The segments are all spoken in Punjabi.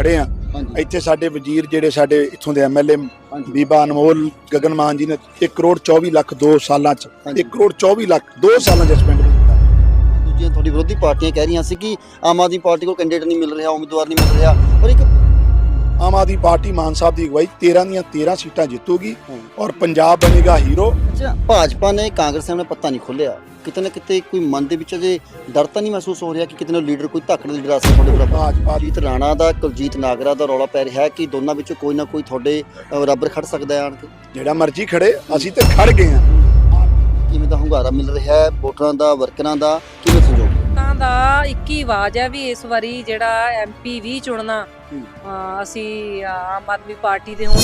ਖੜੇ ਆ। ਇੱਥੇ ਸਾਡੇ ਵਜ਼ੀਰ ਜਿਹੜੇ ਸਾਡੇ ਇੱਥੋਂ ਦੇ ਐਮਐਲਏ ਬੀਬਾ ਅਨਮੋਲ ਗਗਨ ਮਾਨ ਜੀ ਨੇ 1 ਕਰੋੜ 24 ਲੱਖ 2 ਸਾਲਾਂ ਚ ਹਾਂਜੀ। 1 ਕਰੋੜ 24 ਲੱਖ 2 ਸਾਲਾਂ ਚ ਸਪੈਂਡ ਕੀਤਾ। ਦੂਜੀਆਂ ਤੁਹਾਡੀ ਵਿਰੋਧੀ ਪਾਰਟੀਆਂ ਕਹਿ ਰਹੀਆਂ ਸੀ ਕਿ ਆਮ ਆਦਮੀ ਪਾਰਟੀ ਕੋਲ ਕੈਂਡੀਡੇਟ ਨਹੀਂ ਮਿਲ ਰਿਹਾ ਉਮੀਦਵਾਰ ਨਹੀਂ ਮਿਲ ਰਿਹਾ ਪਰ ਇੱਕ ਆਮ ਆਦਮੀ ਪਾਰਟੀ ਮਾਨ ਸਾਹਿਬ ਦੀ ਅਗਵਾਈ 13 ਦੀਆਂ 13 ਸੀਟਾਂ ਜਿੱਤੂਗੀ। ਔਰ ਪੰਜਾਬ ਬਣੇਗਾ ਹੀਰੋ। ਭਾਜਪਾ ਨੇ ਕਾਂਗਰਸ ਸਾਹਮਣੇ ਪੱਤਾ ਨਹੀਂ ਖੋਲਿਆ ਕਿਤੇ ਨਾ ਕਿਤੇ ਕੋਈ ਮਨ ਦੇ ਵਿੱਚ ਅਜੇ ਡਰ ਤਾਂ ਨਹੀਂ ਮਹਿਸੂਸ ਹੋ ਰਿਹਾ ਕਿ ਕਿਤੇ ਨਾ ਲੀਡਰ ਕੋਈ ਧੱਕੜ ਲੀਡਰ ਆ ਤੁਹਾਡੇ ਬਰਾਬਰ। ਭਾਜਪਾ ਜੀਤ ਰਾਣਾ ਦਾ ਕੁਲਜੀਤ ਨਾਗਰਾ ਦਾ ਰੌਲਾ ਪੈ ਰਿਹਾ ਹੈ ਕਿ ਦੋਨਾਂ ਵਿੱਚੋਂ ਕੋਈ ਨਾ ਕੋਈ ਤੁਹਾਡੇ ਬਰਾਬਰ ਖੜ ਸਕਦਾ ਹੈ ਆਣ ਕੇ। ਜਿਹੜਾ ਮਰਜ਼ੀ ਖੜੇ ਅਸੀਂ ਤੇ ਖੜ ਗਏ ਆ ਕਿਵੇਂ ਦਾ ਹੁੰਗਾਰਾ ਮਿਲ ਰਿਹਾ ਹੈ? ਵੋਟਰਾਂ ਦਾ ਵਰਕਰਾਂ ਦਾ ਕਿਵੇਂ ਸੰਜੋਗ ਦਾ ਇੱਕ ਹੀ ਆਵਾਜ਼ ਹੈ ਵੀ ਇਸ ਵਾਰੀ ਜਿਹੜਾ ਐਮਪੀ ਵੀ ਚੁਣਨਾ। ਅਹ ਅਸੀਂ ਆਮ ਆਦਮੀ ਪਾਰਟੀ ਦੇ ਹੋਣ।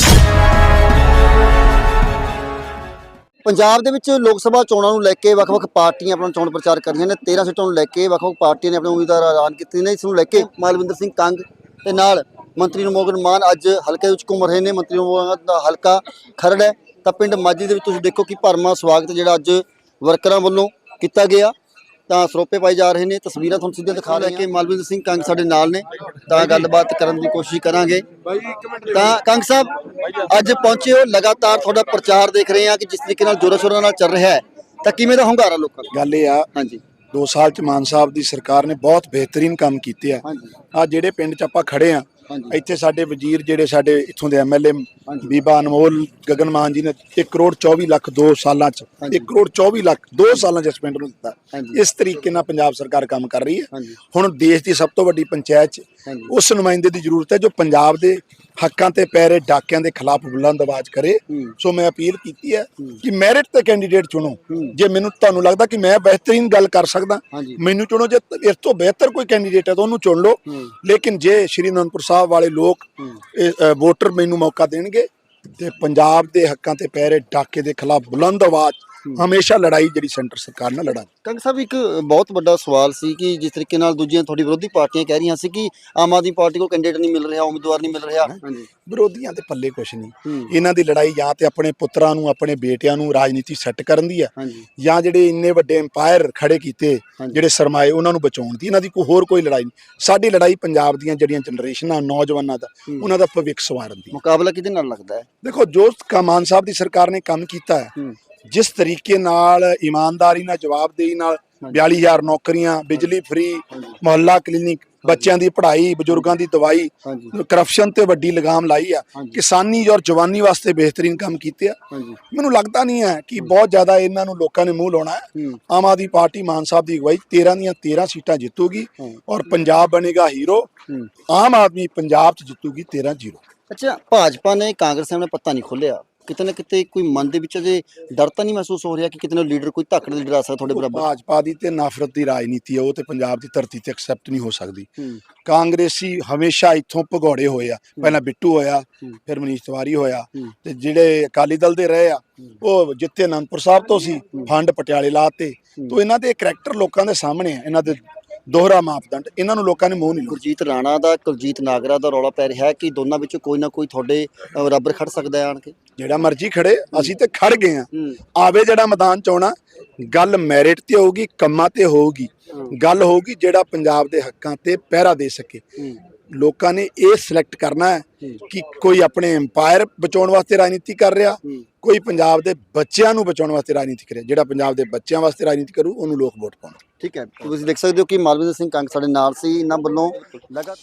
ਪੰਜਾਬ ਦੇ ਵਿੱਚ ਲੋਕ ਸਭਾ ਚੋਣਾਂ ਨੂੰ ਲੈ ਕੇ ਵੱਖ-ਵੱਖ ਪਾਰਟੀਆਂ ਆਪਣਾ ਚੋਣ ਪ੍ਰਚਾਰ ਕਰ ਰਹੀਆਂ ਨੇ 13 ਸੀਟਾਂ ਨੂੰ ਲੈ ਕੇ ਵੱਖ-ਵੱਖ ਪਾਰਟੀਆਂ ਨੇ ਆਪਣੇ ਉਮੀਦਵਾਰ ਐਲਾਨ ਕੀਤੇ ਨੇ। ਇਸ ਨੂੰ ਲੈ ਕੇ ਮਾਲਵਿੰਦਰ ਸਿੰਘ ਕੰਗ ਤੇ ਨਾਲ ਮੰਤਰੀ ਨਮੋਗਨ ਮਾਨ ਅੱਜ ਹਲਕੇ ਵਿੱਚ ਘੁੰਮ ਰਹੇ ਨੇ। ਮੰਤਰੀ ਨਮੋਗਨ ਦਾ ਹਲਕਾ ਖਰੜ ਹੈ। ਤਾਂ ਪਿੰਡ ਮਾਜੀ ਦੇ ਵਿੱਚ ਤੁਸੀਂ ਦੇਖੋ ਕਿ ਭਰਮਾ ਸਵਾਗਤ ਜਿਹੜਾ ਅੱਜ ਵਰਕਰਾਂ ਵੱਲੋਂ ਕੀਤਾ ਗਿਆ। ਤਾਂ ਸਰੋਪੇ ਪਾਈ ਜਾ ਰਹੇ ਨੇ। ਤਸਵੀਰਾਂ ਤੁਹਾਨੂੰ ਸਿੱਧੀਆਂ ਦਿਖਾ ਲੈ ਕੇ ਮਾਲਵਿੰਦਰ ਸਿੰਘ ਕੰਗ ਸਾਡੇ ਨਾਲ ਨੇ। ਤਾਂ ਗੱਲਬਾਤ ਕਰਨ ਦੀ ਕੋਸ਼ਿਸ਼ ਕਰਾਂਗੇ। ਤਾਂ ਕੰਗ ਸਾਹਿਬ ਅੱਜ ਪਹੁੰਚੇ ਹੋ। ਲਗਾਤਾਰ ਤੁਹਾਡਾ ਪ੍ਰਚਾਰ ਦੇਖ ਰਹੇ ਹਾਂ ਕਿ ਜਿਸ ਤਰੀਕੇ ਨਾਲ ਜੋਰਾਂ ਸ਼ੋਰਾਂ ਨਾਲ ਚੱਲ ਰਿਹਾ ਹੈ। ਤਾਂ ਕਿਵੇਂ ਦਾ ਹੁੰਗਾਰਾ ਲੋਕਾਂ ਦਾ? ਗੱਲ ਇਹ ਆ ਹਾਂਜੀ। 2 ਸਾਲ ਚ ਮਾਨ ਸਾਹਿਬ ਦੀ ਸਰਕਾਰ ਨੇ ਬਹੁਤ ਬਿਹਤਰੀਨ ਕੰਮ ਕੀਤੇ ਆ। ਆ ਜਿਹੜੇ ਪਿੰਡ ਚ ਆਪਾਂ ਖੜੇ ਆ ਇੱਥੇ ਸਾਡੇ ਵਜ਼ੀਰ ਜਿਹੜੇ ਸਾਡੇ ਇੱਥੋਂ ਦੇ ਐਮਐਲਏ। ਬੀਬਾ ਅਨਮੋਲ ਗਗਨ ਮਾਨ ਜੀ ਨੇ 1 ਕਰੋੜ 24 ਲੱਖ 2 ਸਾਲਾਂ ਚ ਹਾਂਜੀ। 1 ਕਰੋੜ 24 ਲੱਖ 2 ਸਾਲਾਂ ਚ ਸਪੈਂਡ ਕੀਤਾ। ਹਾਂਜੀ। ਇਸ ਤਰੀਕੇ ਨਾਲ ਪੰਜਾਬ ਸਰਕਾਰ ਕੰਮ ਕਰ ਰਹੀ ਹੈ। ਹੁਣ ਦੇਸ਼ ਦੀ ਸਭ ਤੋਂ ਵੱਡੀ ਪੰਚਾਇਤ ਉਸ ਨੁਮਾਇੰਦੇ ਦੀ ਜ਼ਰੂਰਤ ਹੈ ਜੋ ਪੰਜਾਬ ਦੇ ਹੱਕਾਂ ਤੇ ਪੈਰੇ ਡਾਕਿਆਂ ਦੇ ਖਿਲਾਫ ਬੁਲੰਦ ਆਵਾਜ਼ ਕਰੇ। ਸੋ ਮੈਂ ਅਪੀਲ ਕੀਤੀ ਹੈ। ਕਿ ਮੈਰਿਟ ਤੇ ਕੈਂਡੀਡੇਟ ਚੁਣੋ। ਜੇ ਮੈਨੂੰ ਤੁਹਾਨੂੰ ਲੱਗਦਾ ਕਿ ਮੈਂ ਬਿਹਤਰੀਨ ਗੱਲ ਕਰ ਸਕਦਾ ਮੈਨੂੰ ਚੁਣੋ। ਜੇ ਇਸ ਤੋਂ ਬਿਹਤਰ ਕੋਈ ਕੈਂਡੀਡੇਟ ਹੈ ਤਾਂ ਉਹਨੂੰ ਚੁਣ ਲਓ। ਲੇਕਿਨ ਜੇ ਸ਼੍ਰੀ ਅਨੰਦਪੁਰ ਸਾਹਿਬ ਵਾਲੇ ਲੋਕ ਵੋਟਰ ਮੈਨੂੰ ਮੌਕਾ ਦੇਣਗੇ ਤੇ ਪੰਜਾਬ ਦੇ ਹੱਕਾਂ ਤੇ ਪੈਰੇ ਡਾਕੇ ਦੇ ਖਿਲਾਫ ਬੁਲੰਦ ਆਵਾਜ਼ ਹਮੇਸ਼ਾ ਲੜਾਈ ਜਿਹੜੀ ਸੈਂਟਰ ਸਰਕਾਰ ਨਾਲ ਲੜਾਂ ਕੰਗ ਸਾਹਿਬ ਇੱਕ ਬਹੁਤ ਵੱਡਾ ਸਵਾਲ ਸੀ ਕਿ ਜਿਸ ਤਰੀਕੇ ਨਾਲ ਦੂਜੀਆਂ ਤੁਹਾਡੀ ਵਿਰੋਧੀ ਪਾਰਟੀਆਂ ਕਹਿ ਰਹੀਆਂ ਸੀ ਕਿ ਆਮ ਆਦਮੀ ਪਾਰਟੀ ਕੋਲ ਕੈਂਡੀਡੇਟ ਨਹੀਂ ਮਿਲ ਰਿਹਾ ਉਮੀਦਵਾਰ ਨਹੀਂ ਮਿਲ ਰਿਹਾ। ਵਿਰੋਧੀਆਂ ਦੇ ਪੱਲੇ ਕੁਛ ਨਹੀਂ। ਇਹਨਾਂ ਦੀ ਲੜਾਈ ਜਾਂ ਤੇ ਆਪਣੇ ਪੁੱਤਰਾਂ ਨੂੰ ਆਪਣੇ ਬੇਟਿਆਂ ਨੂੰ ਰਾਜਨੀਤੀ ਸੈੱਟ ਕਰਨ ਦੀ ਹਾਂਜੀ। ਜਾਂ ਜਿਹੜੇ ਇੰਨੇ ਵੱਡੇ ਐਮਪਾਇਰ ਖੜੇ ਕੀਤੇ। ਜਿਹੜੇ ਸਰਮਾਏ ਉਹਨਾਂ ਨੂੰ ਬਚਾਉਣ ਦੀ। ਇਹਨਾਂ ਦੀ ਕੋਈ ਹੋਰ ਕੋਈ ਲੜਾਈ ਨਹੀਂ। ਸਾਡੀ ਲੜਾਈ ਪੰਜਾਬ ਦੀਆਂ ਜਿਹੜੀਆਂ ਜਨਰੇਸ਼ਨਾਂ ਨੌਜਵਾਨਾਂ ਦਾ। ਉਹਨਾਂ ਦਾ ਭਵਿੱਖ ਸਵਾਰਨ ਦੀ। ਮੁਕਾਬਲਾ ਕਿਹਦੇ ਨਾਲ ਲੱਗਦਾ ਹੈ? ਦੇਖੋ ਜੋ ਕਮਾਨ ਸਾਹਿਬ ਦੀ ਸਰਕਾਰ ਨੇ ਕੰਮ ਕੀਤਾ ਹੂੰ। ਜਿਸ ਤਰੀਕੇ ਨਾਲ ਇਮਾਨਦਾਰੀ ਨਾਲ ਜਵਾਬਦੇਹੀ ਨਾਲ 42000 ਨੌਕਰੀਆਂ ਬਿਜਲੀ ਫ੍ਰੀ ਮੁਹੱਲਾ ਕਲੀਨਿਕ ਬੱਚਿਆਂ ਦੀ ਪੜ੍ਹਾਈ ਬਜ਼ੁਰਗਾਂ ਦੀ ਦਵਾਈ ਕਰਪਸ਼ਨ ਤੇ ਵੱਡੀ ਲਗਾਮ ਲਾਈ ਆ। ਕਿਸਾਨੀ ਔਰ ਜਵਾਨੀ ਵਾਸਤੇ ਬਿਹਤਰੀਨ ਕੰਮ ਕੀਤੇ ਆ। ਮੈਨੂੰ ਲੱਗਦਾ ਨਹੀਂ ਹੈ ਕਿ ਬਹੁਤ ਜ਼ਿਆਦਾ ਇਹਨਾਂ ਨੂੰ ਲੋਕਾਂ ਨੇ ਮੂੰਹ ਲਾਉਣਾ ਹੈ। ਆਮ ਆਦਮੀ ਪਾਰਟੀ ਮਾਨ ਸਾਹਿਬ ਦੀ ਅਗਵਾਈ 13 ਦੀਆਂ 13 ਸੀਟਾਂ ਜਿੱਤੂਗੀ ਔਰ ਪੰਜਾਬ ਬਣੇਗਾ ਹੀਰੋ। ਆਮ ਆਦਮੀ ਪੰਜਾਬ 'ਚ ਜਿੱਤੂਗੀ 13 ਜ਼ੀਰੋ। ਅੱਛਾ ਭਾਜਪਾ ਨੇ ਕਾਂਗਰਸ ਸਾਹਮਣੇ ਪੱਤਾ ਨਹੀਂ ਖੋਲਿਆ ਕਿਤੇ ਨਾ ਕਿਤੇ ਕੋਈ ਮਨ ਦੇ ਵਿੱਚ ਅਜੇ ਡਰ ਤਾਂ ਨਹੀਂ ਮਹਿਸੂਸ ਹੋ ਰਿਹਾ ਕਿ ਕਿਤੇ ਨਾ ਲੀਡਰ ਕੋਈ ਧੱਕੜ ਲੀਡਰ ਆ ਸਕਦਾ ਤੁਹਾਡੇ ਬਰਾਬਰ? ਭਾਜਪਾ ਦੀ ਤੇ ਨਫ਼ਰਤ ਦੀ ਰਾਜਨੀਤੀ ਹੈ ਉਹ ਤੇ ਪੰਜਾਬ ਦੀ ਧਰਤੀ ਤੇ ਐਕਸੈਪਟ ਨਹੀਂ ਹੋ ਸਕਦੀ। ਕਾਂਗਰਸੀ ਹਮੇਸ਼ਾ ਇੱਥੋਂ ਭਗੌੜੇ ਹੋਏ ਆ। ਪਹਿਲਾਂ ਬਿੱਟੂ ਹੋਇਆ। ਫਿਰ ਮਨੀਸ਼ ਤਿਵਾਰੀ ਹੋਇਆ। ਤੇ ਜਿਹੜੇ ਅਕਾਲੀ ਦਲ ਦੇ ਰਹੇ ਆ ਉਹ ਜਿੱਥੇ ਅਨੰਦਪੁਰ ਸਾਹਿਬ ਤੋਂ ਸੀ ਫੰਡ ਪਟਿਆਲੇ ਲਾਤੇ। ਤੋਂ ਇਹਨਾਂ ਦੇ ਕਰੈਕਟਰ ਲੋਕਾਂ ਦੇ ਸਾਹਮਣੇ ਆ ਇਹਨਾਂ ਦੇ ਦੋਹਰਾ ਮਾਪਦੰਡ ਇਹਨਾਂ ਨੂੰ ਲੋਕਾਂ ਨੇ ਮੂੰਹ ਨਹੀਂ ਗੁਰਜੀਤ ਰਾਣਾ ਦਾ ਕੁਲਜੀਤ ਨਾਗਰਾ ਦਾ ਰੌਲਾ ਪੈ ਰਿਹਾ ਹੈ ਕਿ ਦੋਨਾਂ ਵਿੱਚੋਂ ਕੋਈ ਨਾ ਕੋਈ ਤੁਹਾਡੇ ਅ, ਬਰਾਬਰ ਖੜ ਸਕਦਾ ਹੈ ਆਣ ਕੇ? ਜਿਹੜਾ ਮਰਜ਼ੀ ਖੜੇ ਅਸੀਂ ਤੇ ਖੜ ਗਏ ਆ ਆਵੇ ਜਿਹੜਾ ਮੈਦਾਨ ਚ ਆਉਣਾ ਗੱਲ ਮੈਰਿਟ ਤੇ ਹੋਊਗੀ ਕੰਮਾਂ ਤੇ ਹੋਊਗੀ। ਗੱਲ ਹੋਊਗੀ ਜਿਹੜਾ ਪੰਜਾਬ ਦੇ ਹੱਕਾਂ ਤੇ ਪਹਿਰਾ ਦੇ ਸਕੇ। ਲੋਕਾਂ ਨੇ ਇਹ ਸਿਲੈਕਟ ਕਰਨਾ ਹੈ ਕਿ ਕੋਈ ਆਪਣੇ ਐਮਪਾਇਰ ਬਚਾਉਣ ਵਾਸਤੇ ਰਾਜਨੀਤੀ ਕਰ ਰਿਹਾ ਕੋਈ ਪੰਜਾਬ ਦੇ ਬੱਚਿਆਂ ਨੂੰ ਬਚਾਉਣ ਵਾਸਤੇ ਰਾਜਨੀਤੀ ਕਰੇ ਜਿਹੜਾ ਪੰਜਾਬ ਦੇ ਬੱਚਿਆਂ ਵਾਸਤੇ ਰਾਜਨੀਤੀ ਕਰੂ ਉਹਨੂੰ ਲੋਕ ਵੋਟ ਪਾਉਣ। ਠੀਕ ਹੈ ਤੁਸੀਂ ਦੇਖ ਸਕਦੇ ਹੋ ਕਿ ਮਾਲਵਿੰਦਰ ਸਿੰਘ ਕੰਗ ਸਾਡੇ ਨਾਲ ਸੀ ਇਹਨਾਂ ਵੱਲੋਂ ਲਗਾਤਾਰ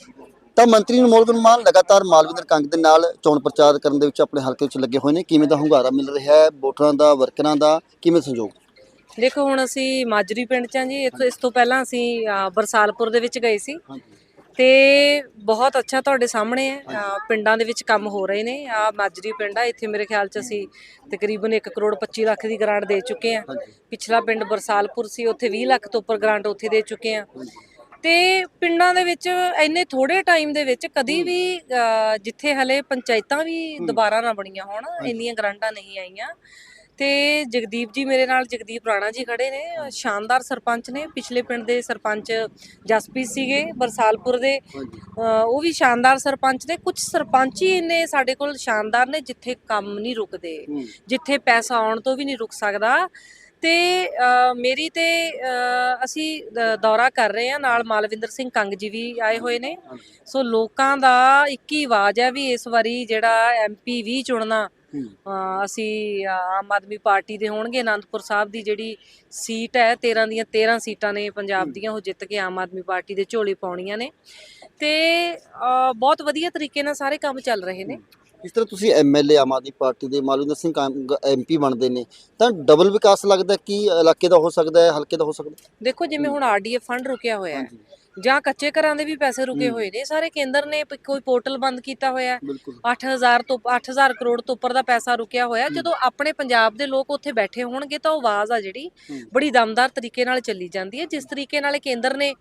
ਤਾਂ ਮੰਤਰੀ ਨਮੋਲ ਗੁਰਮਾਨ ਲਗਾਤਾਰ ਮਾਲਵਿੰਦਰ ਕੰਗ ਦੇ ਨਾਲ ਚੋਣ ਪ੍ਰਚਾਰ ਕਰਨ ਦੇ ਵਿੱਚ ਆਪਣੇ ਹਲਕੇ ਵਿੱਚ ਲੱਗੇ ਹੋਏ ਨੇ। ਕਿਵੇਂ ਦਾ ਹੁੰਗਾਰਾ ਮਿਲ ਰਿਹਾ ਹੈ ਵੋਟਰਾਂ ਦਾ ਵਰਕਰਾਂ ਦਾ ਕਿਵੇਂ ਸੰਯੋਗ ਦੇਖੋ ਹੁਣ ਅਸੀਂ ਮਾਜਰੀ ਪਿੰਡ ਚ ਜੀ ਇੱਥੋਂ ਇਸ ਤੋਂ ਪਹਿਲਾਂ ਅਸੀਂ ਬਰਸਾਲਪੁਰ ਦੇ ਵਿੱਚ ਗਏ ਸੀ। ਹਾਂਜੀ ਤੇ ਬਹੁਤ ਅੱਛਾ ਤੁਹਾਡੇ ਸਾਹਮਣੇ ਹੈ। ਪਿੰਡਾਂ ਦੇ ਵਿੱਚ ਕੰਮ ਹੋ ਰਹੇ ਨੇ। ਆ ਮਾਜਰੀ ਪਿੰਡ ਆ ਇੱਥੇ ਮੇਰੇ ਖਿਆਲ ਚ ਅਸੀਂ ਤਕਰੀਬਨ 1 ਕਰੋੜ 25 ਲੱਖ ਦੀ ਗ੍ਰਾਂਟ ਦੇ ਚੁੱਕੇ ਆ ਪਿਛਲਾ ਪਿੰਡ ਬਰਸਾਲਪੁਰ ਸੀ ਉੱਥੇ 20 ਲੱਖ ਤੋਂ ਉੱਪਰ ਗ੍ਰਾਂਟ ਉੱਥੇ ਦੇ ਚੁੱਕੇ ਆ ਤੇ ਪਿੰਡਾਂ ਦੇ ਵਿੱਚ ਇੰਨੇ ਥੋੜੇ ਟਾਈਮ ਦੇ ਵਿੱਚ ਕਦੀ ਵੀ ਅਹ, ਜਿੱਥੇ ਹਲੇ ਪੰਚਾਇਤਾਂ ਵੀ ਦੁਬਾਰਾ ਨਾ ਬਣੀਆਂ ਹੋਣ ਇੰਨੀਆਂ ਗ੍ਰਾਂਟਾਂ ਨਹੀਂ ਆਈਆਂ। ਤੇ ਜਗਦੀਪ ਜੀ ਮੇਰੇ ਨਾਲ ਜਗਦੀਪ ਰਾਣਾ ਜੀ ਖੜੇ ਨੇ ਸ਼ਾਨਦਾਰ ਸਰਪੰਚ ਨੇ। ਪਿਛਲੇ ਪਿੰਡ ਦੇ ਸਰਪੰਚ ਜਸਪ੍ਰੀਤ ਸੀਗੇ ਬਰਸਾਲਪੁਰ ਦੇ। ਉਹ ਵੀ ਸ਼ਾਨਦਾਰ ਸਰਪੰਚ ਨੇ। ਕੁਝ ਸਰਪੰਚ ਹੀ ਇੰਨੇ ਸਾਡੇ ਕੋਲ ਸ਼ਾਨਦਾਰ ਨੇ ਜਿੱਥੇ ਕੰਮ ਨਹੀਂ ਰੁਕਦੇ ਜਿੱਥੇ ਪੈਸਾ ਆਉਣ ਤੋਂ ਵੀ ਨਹੀਂ ਰੁਕ ਸਕਦਾ। ਤੇ ਮੇਰੀ ਤੇ ਅਸੀਂ ਦੌਰਾ ਕਰ ਰਹੇ ਹਾਂ। ਨਾਲ ਮਾਲਵਿੰਦਰ ਸਿੰਘ ਕੰਗ ਜੀ ਵੀ ਆਏ ਹੋਏ ਨੇ। ਸੋ ਲੋਕਾਂ ਦਾ ਇੱਕ ਹੀ ਆਵਾਜ਼ ਹੈ ਵੀ ਇਸ ਵਾਰੀ ਜਿਹੜਾ ਐਮਪੀ ਵੀ ਚੁਣਨਾ ਅਸੀਂ ਆਮ ਆਦਮੀ ਪਾਰਟੀ ਦੇ ਹੋਣਗੇ। ਆਨੰਦਪੁਰ ਸਾਹਿਬ ਦੀ ਜਿਹੜੀ ਸੀਟ ਹੈ 13 ਦੀਆਂ 13 ਸੀਟਾਂ ਨੇ ਪੰਜਾਬ ਦੀਆਂ ਉਹ ਜਿੱਤ ਕੇ ਆਮ ਆਦਮੀ ਪਾਰਟੀ ਦੇ ਝੋਲੀ ਪਾਉਣੀਆਂ ਨੇ। ਤੇ ਬਹੁਤ ਵਧੀਆ ਤਰੀਕੇ ਨਾਲ ਸਾਰੇ ਕੰਮ ਚੱਲ ਰਹੇ ਨੇ। ਇਸ ਤਰ੍ਹਾਂ ਤੁਸੀਂ ਐਮਐਲਏ ਆਮ ਆਦਮੀ ਪਾਰਟੀ ਦੇ ਮਾਲਵਿੰਦਰ ਸਿੰਘ ਐਮਪੀ ਬਣਦੇ ਨੇ ਤਾਂ ਡਬਲ ਵਿਕਾਸ ਲੱਗਦਾ ਕੀ ਇਲਾਕੇ ਦਾ ਹੋ ਸਕਦਾ ਹੈ ਹਲਕੇ ਦਾ ਹੋ ਸਕਦਾ? ਦੇਖੋ ਜਿਵੇਂ ਹੁਣ ਆਰਡੀਐਫ ਫੰਡ ਰੁਕਿਆ ਹੋਇਆ ਹੈ ਜਾਂ ਕੱਚੇ ਘਰਾਂ ਦੇ ਵੀ ਪੈਸੇ ਰੁਕੇ। ਹੋਏ ਨੇ। ਸਾਰੇ ਕੇਂਦਰ ਨੇ ਪ- ਕੋਈ ਪੋਰਟਲ ਬੰਦ ਕੀਤਾ ਹੋਇਆ। ਹੈ ਬਿਲਕੁਲ 8000 ਤੋਂ 8000 ਕਰੋੜ ਤੋਂ ਉੱਪਰ ਦਾ ਪੈਸਾ ਰੁਕਿਆ ਹੋਇਆ। ਜਦੋਂ ਆਪਣੇ ਪੰਜਾਬ ਦੇ ਲੋਕ ਉੱਥੇ ਬੈਠੇ ਹੋਣਗੇ ਤਾਂ ਉਹ ਆਵਾਜ਼ ਆ ਜਿਹੜੀ ਹੂੰ। ਬੜੀ ਦਮਦਾਰ ਤਰੀਕੇ ਨਾਲ ਚੱਲੀ ਜਾਂਦੀ ਹੈ। ਜਿਸ ਤਰੀਕੇ ਨਾਲ ਇਹ ਕੇਂਦਰ ਨੇ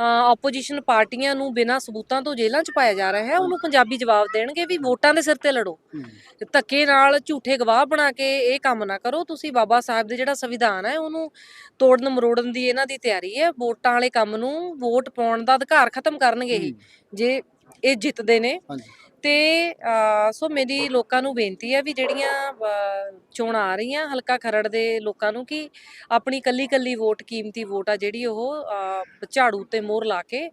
ਆਪੋਜੀਸ਼ਨ ਪਾਰਟੀਆਂ ਨੂੰ ਬਿਨਾਂ ਸਬੂਤਾਂ ਤੋਂ ਜੇਲ੍ਹਾਂ 'ਚ ਪਾਇਆ ਜਾ ਰਿਹਾ ਹੈ। ਉਹਨੂੰ ਪੰਜਾਬੀ ਜਵਾਬ ਦੇਣਗੇ ਵੀ ਵੋਟਾਂ ਦੇ ਸਿਰ ਤੇ ਲੜੋ। ਹੂੰ। ਧੱਕੇ ਨਾਲ ਝੂਠੇ ਗਵਾਹ ਬਣਾ ਕੇ ਇਹ ਕੰਮ ਨਾ ਕਰੋ। ਤੁਸੀਂ ਬਾਬਾ ਸਾਹਿਬ ਦੇ ਜਿਹੜਾ ਸੰਵਿਧਾਨ ਹੈ ਉਹਨੂੰ ਤੋੜਨ ਮਰੋੜਨ ਦੀ ਇਹਨਾਂ ਦੀ ਤਿਆਰੀ ਹੈ। ਵੋਟਾਂ ਵਾਲੇ ਕੰਮ ਨੂੰ ਵੋਟ ਪਾਉਣ ਦਾ ਅਧਿਕਾਰ ਖਤਮ ਕਰਨਗੇ ਇਹ ਜੇ ਇਹ ਜਿੱਤਦੇ ਨੇ ਹਾਂਜੀ। ਤੇ ਸੋ ਮੇਰੀ ਲੋਕਾਂ ਨੂੰ ਬੇਨਤੀ ਹੈ ਵੀ ਜਿਹੜੀਆਂ ਚੋਣਾਂ ਆ ਰਹੀਆਂ ਹਲਕਾ ਖਰੜ ਦੇ ਲੋਕਾਂ ਨੂੰ ਕਿ ਆਪਣੀ ਕੱਲੀ ਕੱਲੀ ਵੋਟ ਕੀਮਤੀ ਵੋਟ ਆ ਜਿਹੜੀ ਉਹ ਝਾੜੂ ਤੇ ਮੋਹਰ ਲਾ ਕੇ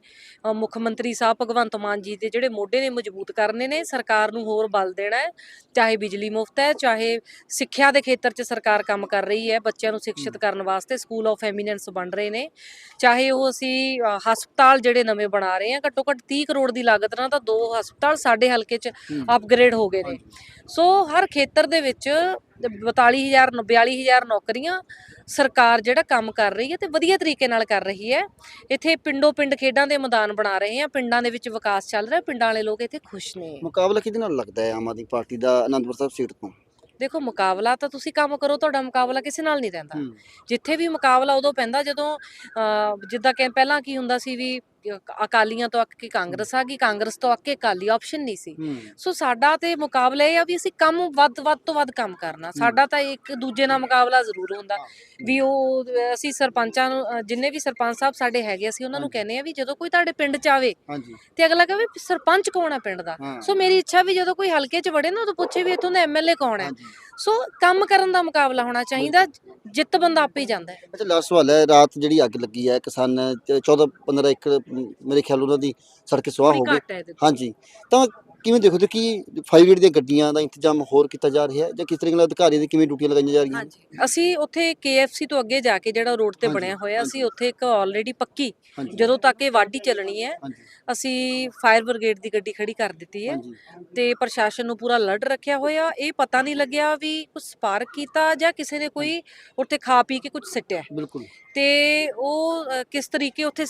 ਮੁੱਖ ਮੰਤਰੀ ਸਾਹਿਬ ਭਗਵੰਤ ਮਾਨ ਜੀ ਦੇ ਜਿਹੜੇ ਮੋਢੇ ਨੇ ਮਜ਼ਬੂਤ ਕਰਨੇ ਨੇ ਸਰਕਾਰ ਨੂੰ ਹੋਰ ਬਲ ਦੇਣਾ ਹੈ ਚਾਹੇ ਬਿਜਲੀ ਮੁਫਤ ਹੈ ਚਾਹੇ ਸਿੱਖਿਆ ਦੇ ਖੇਤਰ 'ਚ ਸਰਕਾਰ ਕੰਮ ਕਰ ਰਹੀ ਹੈ ਬੱਚਿਆਂ ਨੂੰ ਸਿੱਖਿਅਤ ਕਰਨ ਵਾਸਤੇ ਸਕੂਲ ਆਫ ਐਮੀਨੈਂਸ ਬਣ ਰਹੇ ਨੇ ਚਾਹੇ ਉਹ ਅਸੀਂ ਹਸਪਤਾਲ ਜਿਹੜੇ ਨਵੇਂ ਬਣਾ ਰਹੇ ਹਾਂ ਘੱਟੋ ਘੱਟ 30 ਕਰੋੜ ਦੀ ਲਾਗਤ ਨਾਲ ਤਾਂ ਦੋ ਹਸਪਤਾਲ ਸਾਡੇ ਹਲਕੇ 'ਚ। ਅਪਗ੍ਰੇਡ ਹੋ ਗਏ ਨੇ। ਸੋ ਹਰ ਖੇਤਰ ਦੇ ਵਿੱਚ 42000 42000 ਨੌਕਰੀਆਂ ਸਰਕਾਰ ਜਿਹੜਾ ਕੰਮ ਕਰ ਰਹੀ ਹੈ ਤੇ ਵਧੀਆ ਤਰੀਕੇ ਨਾਲ ਕਰ ਰਹੀ ਹੈ। ਇੱਥੇ ਪਿੰਡੋ ਪਿੰਡ ਖੇਡਾਂ ਦੇ ਮੈਦਾਨ ਬਣਾ ਰਹੇ ਹਾਂ ਪਿੰਡਾਂ ਦੇ ਵਿੱਚ ਵਿਕਾਸ ਚੱਲ ਰਿਹਾ ਪਿੰਡਾਂ ਵਾਲੇ ਲੋਕ ਇੱਥੇ ਖੁਸ਼ ਨੇ। ਮੁਕਾਬਲਾ ਕਿਹਦੇ ਨਾਲ ਲੱਗਦਾ ਹੈ? ਆਮ ਆਦਮੀ ਪਾਰਟੀ ਦਾ ਅਨੰਦਪੁਰ ਸਾਹਿਬ ਸੀਟ ਤੋਂ। ਦੇਖੋ ਮੁਕਾਬਲਾ ਤਾਂ ਤੁਸੀਂ ਕੰਮ ਕਰੋ ਤੁਹਾਡਾ ਮੁਕਾਬਲਾ ਕਿਸੇ ਨਾਲ ਨਹੀਂ ਰਹਿੰਦਾ। ਜਿੱਥੇ ਵੀ ਮੁਕਾਬਲਾ ਉਦੋਂ ਪੈਂਦਾ ਜਦੋਂ ਜਿੱਦਾਂ ਕਿ ਪਹਿਲਾਂ ਕੀ ਹੁੰਦਾ ਸੀ ਵੀ ਅਕਾਲੀਆਂ ਤੋਂ ਅੱਕ ਕੇ ਕਾਂਗਰਸ ਆ ਗਈ ਕਾਂਗਰਸ ਤੋਂ ਅੱਕ ਕੇ ਅਕਾਲੀ ਆਪਸ਼ਨ ਨਹੀਂ ਸੀ। ਸੋ ਸਾਡਾ ਤੇ ਮੁਕਾਬਲਾ ਇਹ ਆ ਵੀ ਅਸੀਂ ਕੰਮ ਵੱਧ ਵੱਧ ਤੋਂ ਵੱਧ ਕੰਮ ਕਰਨਾ। ਸਾਡਾ ਤਾਂ ਇੱਕ ਦੂਜੇ ਨਾਲ ਮੁਕਾਬਲਾ ਜ਼ਰੂਰ ਹੁੰਦਾ। ਵੀ ਉਹ ਅਸੀਂ ਸਰਪੰਚਾਂ ਨੂੰ ਜਿੰਨੇ ਵੀ ਸਰਪੰਚ ਸਾਹਿਬ ਸਾਡੇ ਹੈਗੇ ਅਸੀਂ ਉਹਨਾਂ ਨੂੰ। ਕਹਿੰਦੇ ਆ ਵੀ ਜਦੋਂ ਕੋਈ ਤੁਹਾਡੇ ਪਿੰਡ ਚ ਆਵੇ ਤੇ ਅਗਲਾ ਕਹੇ ਸਰਪੰਚ ਕੌਣ ਆ ਪਿੰਡ ਦਾ? ਸੋ ਮੇਰੀ ਇੱਛਾ ਵੀ ਜਦੋਂ ਕੋਈ ਹਲਕੇ ਚ ਵੜੇ ਨਾ ਉਦੋਂ ਪੁੱਛੇ ਵੀ ਇੱਥੋਂ ਦਾ ਐਮਐਲਏ ਕੌਣ ਹੈ ਸੋ ਕੰਮ ਕਰਨ ਦਾ ਮੁਕਾਬਲਾ ਹੋਣਾ ਚਾਹੀਦਾ ਜਿੱਤ ਬੰਦਾ ਆਪੇ ਹੀ ਜਾਂਦਾ ਹੈ ਅੱਛਾ ਲਾਸਟ ਸਵਾਲ ਹੈ ਰਾਤ ਜਿਹੜੀ ਅੱਗ ਲੱਗੀ ਹੈ ਕਿਸਾਨ 14 15 ਏਕੜ ਮੇਰੇ ਖਿਆਲ ਉਹਨਾਂ ਦੀ ਸੜਕ ਸਵਾਹ ਹੋ ਗਈ ਘੱਟ ਹੈ ਇਹਦੇ ਤੋਂ। ਹਾਂਜੀ ਤਾਂ ਕਿਵੇਂ ਦੇਖੋ ਤੇ ਕਿ ਫਾਈਵ ਗੇਟ ਦੀਆਂ ਗੱਡੀਆਂ ਦਾ ਇੰਤਜ਼ਾਮ ਹੋਰ ਕੀਤਾ ਜਾ ਰਿਹਾ ਹੈ ਜਾਂ ਕਿਸ ਤਰੀਕੇ ਨਾਲ ਅਧਿਕਾਰੀਆਂ ਦੀ ਕਿਵੇਂ ਡਿਊਟੀਆਂ ਲਗਾਈਆਂ ਜਾ ਰਹੀਆਂ ਹਾਂਜੀ ਅਸੀਂ ਉੱਥੇ KFC ਤੋਂ ਅੱਗੇ ਜਾ ਕੇ ਜਿਹੜਾ ਰੋਡ ਤੇ ਬਣਿਆ ਹੋਇਆ। ਅਸੀਂ ਉੱਥੇ ਇੱਕ ਆਲਰੇਡੀ ਪੱਕੀ ਜਦੋਂ ਤੱਕ ਇਹ ਵਾਢੀ ਚੱਲਣੀ ਹੈ ਅਸੀਂ ਫਾਇਰ ਬ੍ਰਿਗੇਡ ਦੀ ਗੱਡੀ ਖੜੀ ਕਰ ਦਿੱਤੀ ਹੈ ਤੇ ਪ੍ਰਸ਼ਾਸਨ ਨੂੰ ਪੂਰਾ ਅਲਰਟ ਰੱਖਿਆ ਹੋਇਆ। ਇਹ ਪਤਾ ਨਹੀਂ ਲੱਗਿਆ ਵੀ ਕੁਝ ਸਪਾਰਕ ਕੀਤਾ ਜਾਂ ਕਿਸੇ ਨੇ ਕੋਈ ਉੱਥੇ ਖਾ ਪੀ ਕੇ ਕੁਝ ਸਿੱਟਿਆ। ਬਿਲਕੁਲ। ਤੇ ਉਹ ਕਿਸ ਤਰੀਕੇ ਉੱਥੇ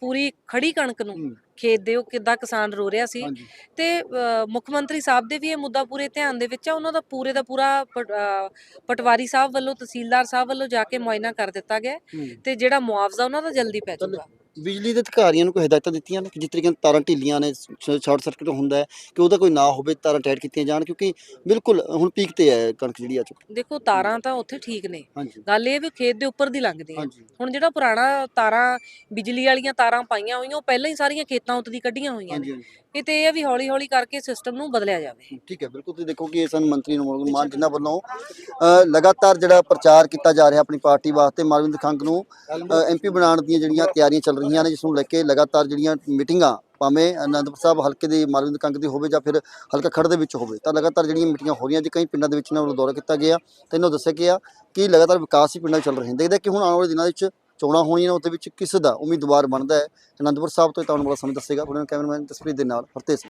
ਪੂਰੀ ਖੜੀ ਕਣਕ ਨੂੰ ਖੇਤ ਦੇ ਉਹ ਕਿੱਦਾਂ ਕਿਸਾਨ ਰੋ ਰਿਹਾ ਸੀ ਹਾਂਜੀ ਤੇ ਅ, ਮੁੱਖ ਮੰਤਰੀ ਸਾਹਿਬ ਦੇ ਵੀ ਇਹ ਮੁੱਦਾ ਪੂਰੇ ਧਿਆਨ ਦੇ ਵਿੱਚ ਆ ਉਹਨਾਂ ਦਾ ਪੂਰੇ ਦਾ ਪੂਰਾ ਅ, ਪਟਵਾਰੀ ਸਾਹਿਬ ਵੱਲੋਂ ਤਹਿਸੀਲਦਾਰ ਸਾਹਿਬ ਵੱਲੋਂ ਜਾ ਕੇ ਮੁਆਇਨਾ ਕਰ ਦਿੱਤਾ ਗਿਆ ਹੈ ਹੂੰ। ਤੇ ਜਿਹੜਾ ਮੁਆਵਜ਼ਾ ਉਹਨਾਂ ਦਾ ਜਲਦੀ ਪੈ ਚਲੋ। ਬਿਜਲੀ ਦੇ ਅਧਿਕਾਰੀਆਂ ਨੂੰ ਕੋਈ ਹਦਾਇਤਾਂ ਦਿੱਤੀਆਂ ਨੇ ਕਿ ਜਿਸ ਤਰੀਕੇ ਨਾਲ ਤਾਰਾਂ ਢਿੱਲੀਆਂ ਨੇ ਸ਼ਾਰਟ ਸਰਕਟ ਹੁੰਦਾ ਹੈ ਕਿ ਉਹਦਾ ਕੋਈ ਨਾ ਹੋਵੇ ਤਾਰਾਂ ਟਾਈਟ ਕੀਤੀਆਂ ਜਾਣ ਕਿਉਂਕਿ ਬਿਲਕੁਲ ਹੁਣ ਪੀਕ ਤੇ ਹੈ ਕਣਕ ਜਿਹੜੀ ਆ ਚੁੱਕੀ ਦੇਖੋ ਤਾਰਾਂ ਤਾਂ ਉੱਥੇ ਠੀਕ ਨੇ। ਗੱਲ ਇਹ ਵੀ ਖੇਤ ਦੇ ਉੱਪਰ ਦੀ ਲੰਘਦੀ ਹੈ ਹੁਣ ਜਿਹੜਾ ਪੁਰਾਣਾ ਤਾਰਾਂ ਬਿਜਲੀ ਵਾਲੀਆਂ ਤਾਰਾਂ ਪਾਈਆਂ ਹੋਈਆਂ ਉਹ ਪਹਿਲਾਂ ਹੀ ਸਾਰੀਆਂ ਖੇਤਾਂ ਉੱਤੇ ਦੀ ਕੱਢੀਆਂ ਹੋਈਆਂ ਨੇ। ਇਹ ਤੇ ਇਹ ਆ ਵੀ ਹੌਲੀ ਹੌਲੀ ਕਰਕੇ ਸਿਸਟਮ ਨੂੰ ਬਦਲਿਆ ਜਾਵੇ। ਠੀਕ ਹੈ ਬਿਲਕੁਲ ਤੁਸੀਂ ਦੇਖੋ ਕਿ ਇਹ ਸਨ ਮੰਤਰੀ ਨਮੋਲ ਮਾਨ ਜਿਨ੍ਹਾਂ ਵੱਲੋਂ ਅ, ਲਗਾਤਾਰ ਜਿਹੜਾ ਪ੍ਰਚਾਰ ਕੀਤਾ ਜਾ ਰਿਹਾ ਆਪਣੀ ਪਾਰਟੀ ਵਾਸਤੇ ਮਾਲਵਿੰਦਰ ਖੰਗ ਨੂੰ ਐਮਪੀ ਬਣਾਉਣ ਦੀਆਂ ਜਿਹੜੀਆਂ ਤਿਆਰੀਆਂ ਚੱਲ ਰਹੀਆਂ ਨੇ ਜਿਸ ਨੂੰ ਲੈ ਕੇ ਲਗਾਤਾਰ ਜਿਹੜੀਆਂ ਮੀਟਿੰਗਾਂ ਭਾਵੇਂ ਅਨੰਦਪੁਰ ਸਾਹਿਬ ਹਲਕੇ ਦੇ ਮਾਲਵਿੰਦਰ ਖੰਗ ਦੀ ਹੋਵੇ ਜਾਂ ਫਿਰ ਹਲਕਾ ਖੜ ਦੇ ਵਿੱਚ ਹੋਵੇ ਤਾਂ ਲਗਾਤਾਰ ਜਿਹੜੀਆਂ ਮੀਟਿੰਗਾਂ ਹੋ ਰਹੀਆਂ ਜੀ ਕਈ ਪਿੰਡਾਂ ਦੇ ਵਿੱਚ ਇਹਨਾਂ ਵੱਲੋਂ ਦੌਰਾ ਕੀਤਾ ਗਿਆ। ਤੇ ਇਹਨਾਂ ਨੂੰ ਦੱਸਿਆ ਗਿਆ ਕਿ ਲਗਾਤਾਰ ਵਿਕਾਸ ਹੀ ਪਿੰਡਾਂ 'ਚ ਚੱਲ ਰਹੇ ਨੇ। ਦੇਖਦੇ ਹਾਂ ਕਿ ਹੁਣ ਆਉਣ ਵਾਲੇ ਦਿਨਾਂ ਵਿੱਚ ਚੋਣਾਂ ਹੋਣੀਆਂ ਨੇ, ਉਹਦੇ ਵਿੱਚ ਕਿਸ ਦਾ ਉਮੀਦਵਾਰ ਬਣਦਾ ਹੈ? ਅਨੰਦਪੁਰ ਸਾਹਿਬ ਤੋਂ ਇਹ ਤੁਹਾਨੂੰ ਬੜਾ ਸਮੇਂ ਦੱਸੇਗਾ। ਉਹਨਾਂ ਕੈਮਰਾਮੈਨ ਤਸਵੀਰ ਦੇ ਨਾਲ ਹਰਤੇਜ ਸਿੰਘ।